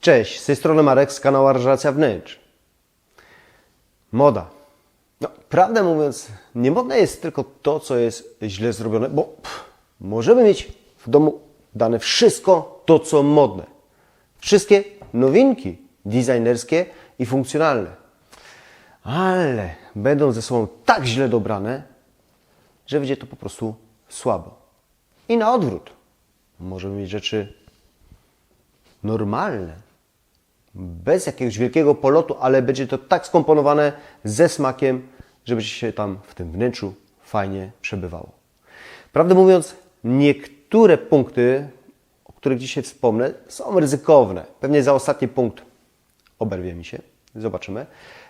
Cześć, z tej strony Marek z kanału Aranżacja Wnętrz. Moda. No, prawdę mówiąc, niemodne jest tylko to, co jest źle zrobione, bo pff, możemy mieć w domu dane wszystko to, co modne. Wszystkie nowinki designerskie i funkcjonalne. Ale będą ze sobą tak źle dobrane, że będzie to po prostu słabo. I na odwrót. Możemy mieć rzeczy normalne, bez jakiegoś wielkiego polotu, ale będzie to tak skomponowane ze smakiem, żeby się tam w tym wnętrzu fajnie przebywało. Prawdę mówiąc, niektóre punkty, o których dzisiaj wspomnę, są ryzykowne. Pewnie za ostatni punkt oberwie mi się. Zobaczymy.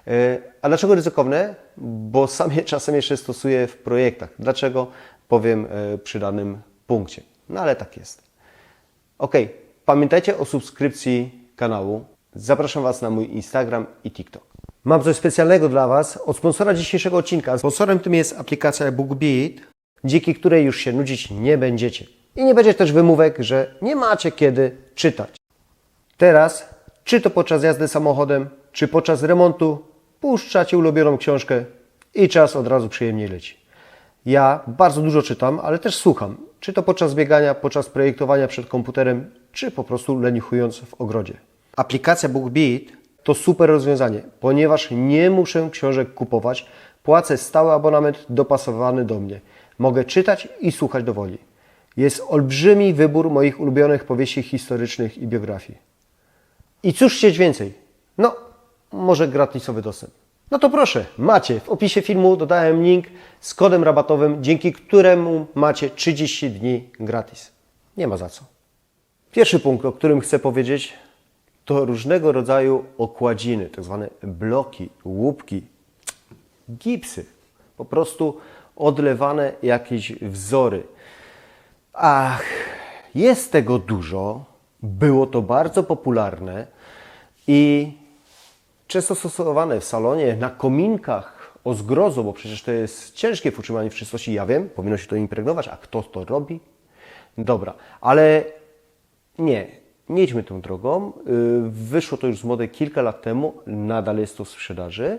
E, A dlaczego ryzykowne? Bo sam je czasem jeszcze stosuję w projektach. Dlaczego? Powiem e, przy danym punkcie. No ale tak jest. Ok, pamiętajcie o subskrypcji kanału. Zapraszam Was na mój Instagram i TikTok. Mam coś specjalnego dla Was od sponsora dzisiejszego odcinka. Sponsorem tym jest aplikacja BookBeat, dzięki której już się nudzić nie będziecie. I nie będzie też wymówek, że nie macie kiedy czytać. Teraz, czy to podczas jazdy samochodem, czy podczas remontu, puszczacie ulubioną książkę i czas od razu przyjemnie leci. Ja bardzo dużo czytam, ale też słucham. Czy to podczas biegania, podczas projektowania przed komputerem, czy po prostu leniuchując w ogrodzie. Aplikacja BookBeat to super rozwiązanie, ponieważ nie muszę książek kupować. Płacę stały abonament dopasowany do mnie. Mogę czytać i słuchać do woli. Jest olbrzymi wybór moich ulubionych powieści historycznych i biografii. I cóż chcieć więcej? No, może gratisowy dostęp. No to proszę, macie. W opisie filmu dodałem link z kodem rabatowym, dzięki któremu macie 30 dni gratis. Nie ma za co. Pierwszy punkt, o którym chcę powiedzieć, to różnego rodzaju okładziny, tak zwane bloki, łupki, gipsy. Po prostu odlewane jakieś wzory. Ach, jest tego dużo. Było to bardzo popularne i często stosowane w salonie, na kominkach, o zgrozo, bo przecież to jest ciężkie w utrzymaniu w czystości. Ja wiem, powinno się to impregnować, a kto to robi? Dobra, ale nie, nie idźmy tą drogą. Yy, Wyszło to już z mody kilka lat temu, nadal jest to w sprzedaży.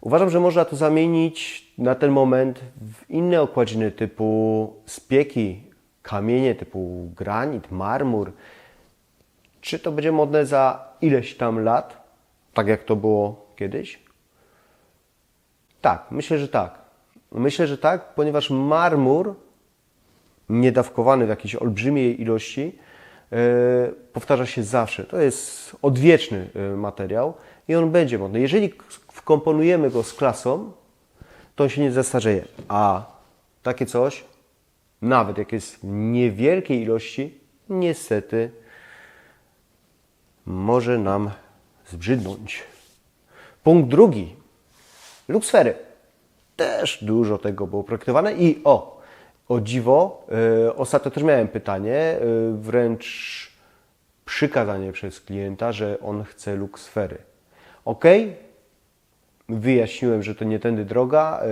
Uważam, że można to zamienić na ten moment w inne okładziny typu spieki, kamienie typu granit, marmur. Czy to będzie modne za ileś tam lat, tak jak to było kiedyś? Tak, myślę, że tak. Myślę, że tak, ponieważ marmur niedawkowany w jakiejś olbrzymiej ilości powtarza się zawsze. To jest odwieczny e, materiał i on będzie modny. Jeżeli wkomponujemy go z klasą, to on się nie zestarzeje. A takie coś, nawet jak jest w niewielkiej ilości, niestety może nam zbrzydnąć. Punkt drugi. Luksfery. Też dużo tego było projektowane i o, o dziwo, e, ostatnio też miałem pytanie, e, wręcz przykazanie przez klienta, że on chce luksfery. Ok, wyjaśniłem, że to nie tędy droga e,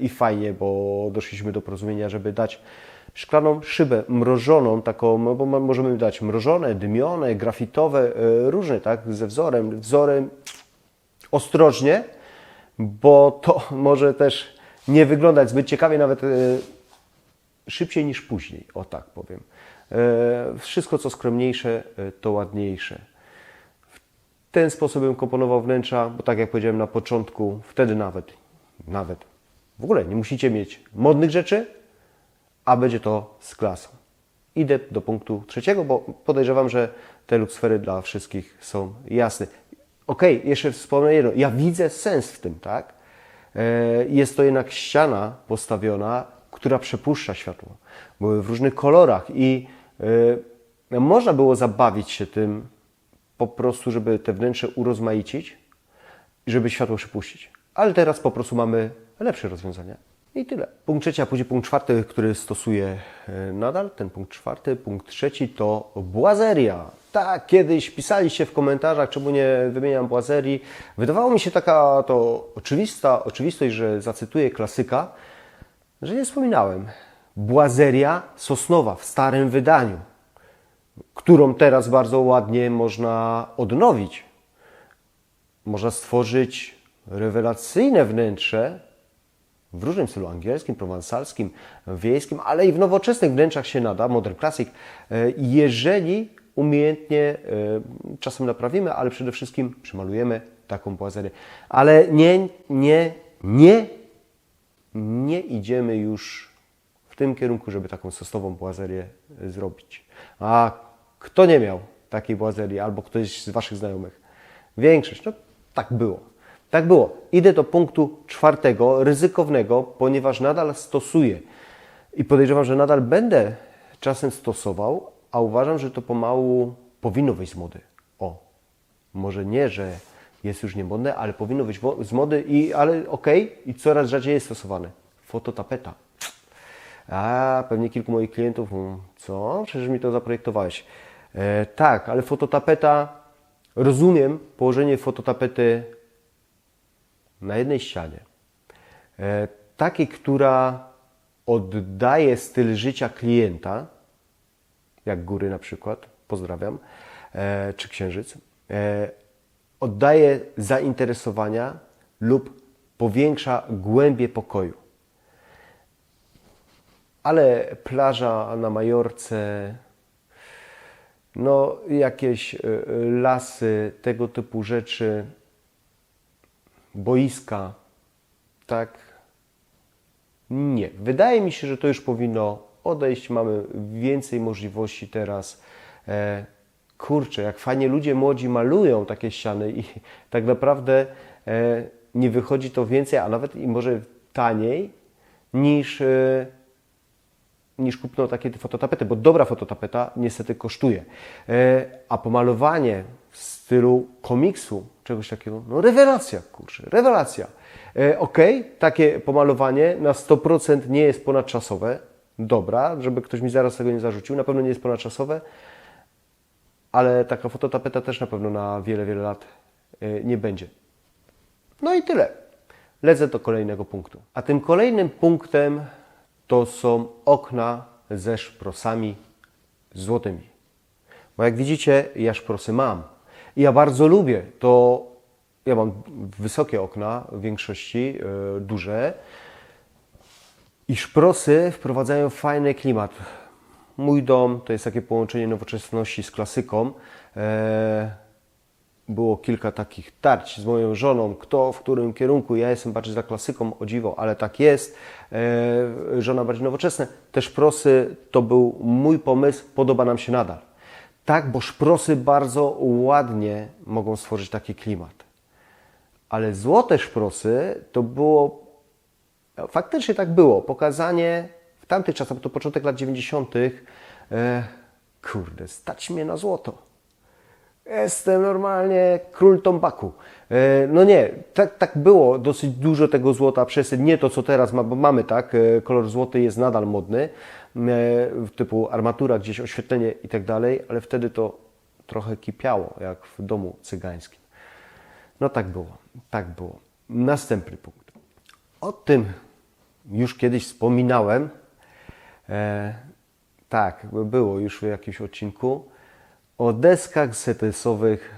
i fajnie, bo doszliśmy do porozumienia, żeby dać szklaną szybę mrożoną, taką, no bo możemy dać mrożone, dymione, grafitowe, różne, tak, ze wzorem, wzorem ostrożnie, bo to może też nie wyglądać zbyt ciekawie, nawet szybciej niż później, o tak powiem. E, Wszystko, co skromniejsze, e, to ładniejsze. W ten sposób bym komponował wnętrza, bo tak jak powiedziałem na początku, wtedy nawet, nawet, w ogóle nie musicie mieć modnych rzeczy, a będzie to z klasą. Idę do punktu trzeciego, bo podejrzewam, że te luksfery dla wszystkich są jasne. Okej, jeszcze wspomnę jedno. Ja widzę sens w tym, tak? E, Jest to jednak ściana postawiona, która przepuszcza światło. Były w różnych kolorach i e, można było zabawić się tym po prostu, żeby te wnętrze urozmaicić i żeby światło przypuścić. Ale teraz po prostu mamy lepsze rozwiązania. I tyle. Punkt trzeci, a później punkt czwarty, który stosuję e, nadal. Ten punkt czwarty. Punkt trzeci to błazeria. Tak, kiedyś pisaliście w komentarzach, czemu nie wymieniam błazerii. Wydawało mi się taka to oczywista oczywistość, że zacytuję klasyka, że nie wspominałem. Błazeria sosnowa w starym wydaniu. którą teraz bardzo ładnie można odnowić. Można stworzyć rewelacyjne wnętrze w różnym stylu angielskim, prowansalskim, wiejskim, ale i w nowoczesnych wnętrzach się nada, modern classic, e, jeżeli umiejętnie e, czasem naprawimy, ale przede wszystkim przymalujemy taką boazerię. Ale nie, nie, nie, nie idziemy już w tym kierunku, żeby taką sosnową boazerię e, zrobić. A kto nie miał takiej boazerii, albo ktoś z Waszych znajomych? Większość, no tak było. Tak było. Idę do punktu czwartego, ryzykownego, ponieważ nadal stosuję i podejrzewam, że nadal będę czasem stosował, a uważam, że to pomału powinno wyjść z mody. O, może nie, że jest już niemodne, ale powinno wo- z mody, i, ale okej, i coraz rzadziej jest stosowane. Fototapeta. A, pewnie kilku moich klientów, co? Przecież mi to zaprojektowałeś. E, tak, ale fototapeta, rozumiem położenie fototapety na jednej ścianie. E, takiej, która oddaje styl życia klienta, jak góry na przykład, pozdrawiam, e, czy księżyc, e, oddaje zainteresowania lub powiększa głębię pokoju. Ale plaża na Majorce, no jakieś e, lasy, tego typu rzeczy, boiska, tak? Nie. Wydaje mi się, że to już powinno odejść. Mamy więcej możliwości teraz. E, kurczę, jak fajnie ludzie młodzi malują takie ściany i tak naprawdę e, nie wychodzi to więcej, a nawet i może taniej niż, e, niż kupno takie fototapety, bo dobra fototapeta niestety kosztuje. E, a pomalowanie w stylu komiksu, czegoś takiego, no rewelacja, kurczę, rewelacja. E, Okej, takie pomalowanie na 100% nie jest ponadczasowe, dobra, żeby ktoś mi zaraz tego nie zarzucił, na pewno nie jest ponadczasowe, ale taka fototapeta też na pewno na wiele, wiele lat e, nie będzie. No i tyle. Lecę do kolejnego punktu. A tym kolejnym punktem to są okna ze szprosami złotymi. Bo jak widzicie, ja szprosy mam. I ja bardzo lubię to. Ja mam wysokie okna w większości, e, duże. I szprosy wprowadzają fajny klimat. Mój dom to jest takie połączenie nowoczesności z klasyką. E, było kilka takich tarć z moją żoną, kto w którym kierunku. Ja jestem bardziej za klasyką, o dziwo, ale tak jest. E, żona bardziej nowoczesne. Te szprosy to był mój pomysł, podoba nam się nadal. Tak, bo szprosy bardzo ładnie mogą stworzyć taki klimat. Ale złote szprosy to było Faktycznie tak było. Pokazanie tamtych czasach, to początek lat 90., e, kurde, stać mnie na złoto. Jestem normalnie król tombaku. E, no nie, tak, tak było. Dosyć dużo tego złota przez nie to, co teraz ma, bo mamy tak, e, kolor złoty jest nadal modny, e, typu armatura, gdzieś oświetlenie i tak dalej, ale wtedy to trochę kipiało, jak w domu cygańskim. No tak było, tak było. Następny punkt. O tym już kiedyś wspominałem. E, tak, było już w jakimś odcinku. O deskach setesowych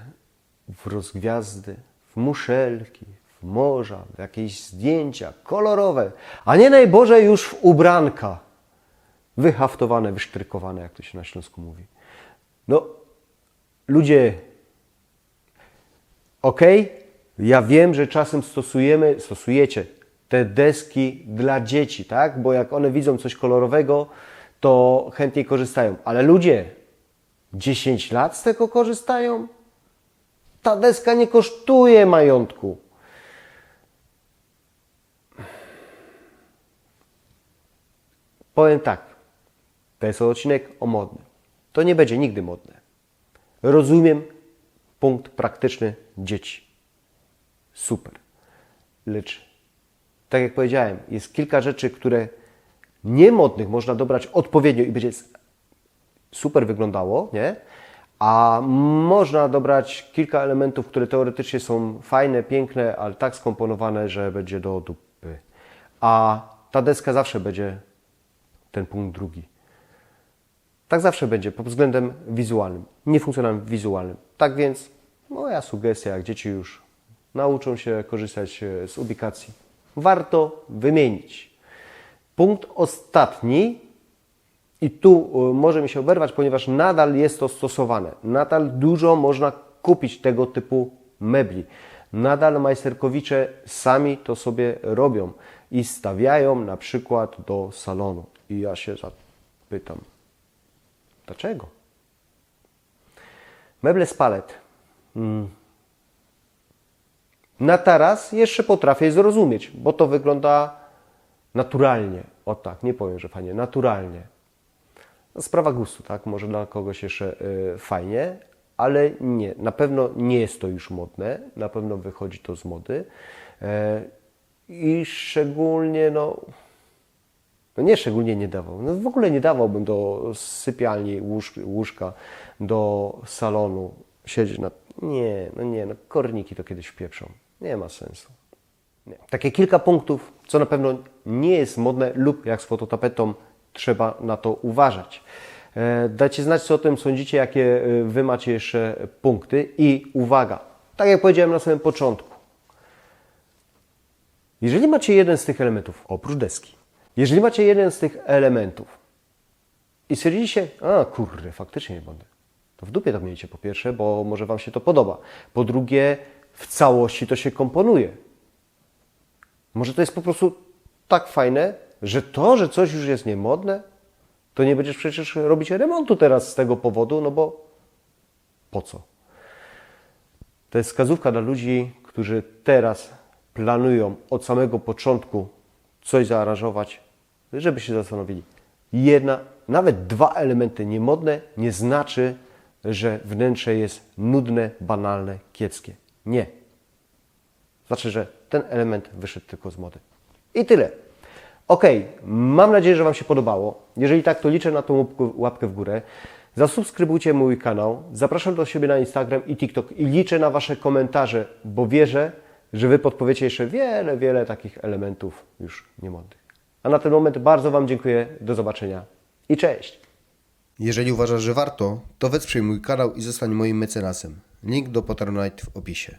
w rozgwiazdy, w muszelki, w morza, w jakieś zdjęcia kolorowe, a nie najboże już w ubranka. Wyhaftowane, wysztrykowane, jak to się na Śląsku mówi. No, ludzie, ok, ja wiem, że czasem stosujemy, stosujecie te deski dla dzieci, tak? Bo jak one widzą coś kolorowego, to chętniej korzystają. Ale ludzie 10 lat z tego korzystają? Ta deska nie kosztuje majątku. Powiem tak. To jest odcinek o modnym. To nie będzie nigdy modne. Rozumiem punkt praktyczny dzieci. Super. Lecz tak jak powiedziałem, jest kilka rzeczy, które niemodnych można dobrać odpowiednio i będzie super wyglądało, nie? A można dobrać kilka elementów, które teoretycznie są fajne, piękne, ale tak skomponowane, że będzie do dupy. A ta deska zawsze będzie ten punkt drugi. Tak zawsze będzie pod względem wizualnym, niefunkcjonalnym wizualnym. Tak więc moja sugestia, jak dzieci już nauczą się korzystać e, z ubikacji, warto wymienić. Punkt ostatni, i tu e, może mi się oberwać, ponieważ nadal jest to stosowane. Nadal dużo można kupić tego typu mebli. Nadal majsterkowicze sami to sobie robią i stawiają na przykład do salonu. I ja się zapytam, dlaczego? Meble z palet. Mm. Na teraz jeszcze potrafię zrozumieć, bo to wygląda naturalnie. O tak, nie powiem, że fajnie, naturalnie. Sprawa gustu, tak? Może dla kogoś jeszcze y, fajnie, ale nie. Na pewno nie jest to już modne, na pewno wychodzi to z mody. E, I szczególnie, no, no nie szczególnie nie dawał. No w ogóle nie dawałbym do sypialni łóż, łóżka, do salonu siedzieć na. Nie, no nie, no korniki to kiedyś wpieprzą. Nie ma sensu. Nie. Takie kilka punktów, co na pewno nie jest modne lub jak z fototapetą trzeba na to uważać. E, Dajcie znać, co o tym sądzicie, jakie e, Wy macie jeszcze punkty i uwaga, tak jak powiedziałem na samym początku, jeżeli macie jeden z tych elementów, oprócz deski, jeżeli macie jeden z tych elementów i stwierdziliście, a kurde, faktycznie nie będę, to w dupie to miejcie po pierwsze, bo może Wam się to podoba. Po drugie, w całości to się komponuje. Może to jest po prostu tak fajne, że to, że coś już jest niemodne, to nie będziesz przecież robić remontu teraz z tego powodu, no bo po co? To jest wskazówka dla ludzi, którzy teraz planują od samego początku coś zaaranżować, żeby się zastanowili. Jedna, nawet dwa elementy niemodne nie znaczy, że wnętrze jest nudne, banalne, kiepskie. Nie. Znaczy, że ten element wyszedł tylko z mody. I tyle. Ok, mam nadzieję, że Wam się podobało. Jeżeli tak, to liczę na tą łapkę- w górę. Zasubskrybujcie mój kanał. Zapraszam do siebie na Instagram i TikTok i liczę na Wasze komentarze, bo wierzę, że Wy podpowiecie jeszcze wiele, wiele takich elementów już niemodnych. A na ten moment bardzo Wam dziękuję. Do zobaczenia i cześć! Jeżeli uważasz, że warto, to wesprzyj mój kanał i zostań moim mecenasem. Link do Patronite w opisie.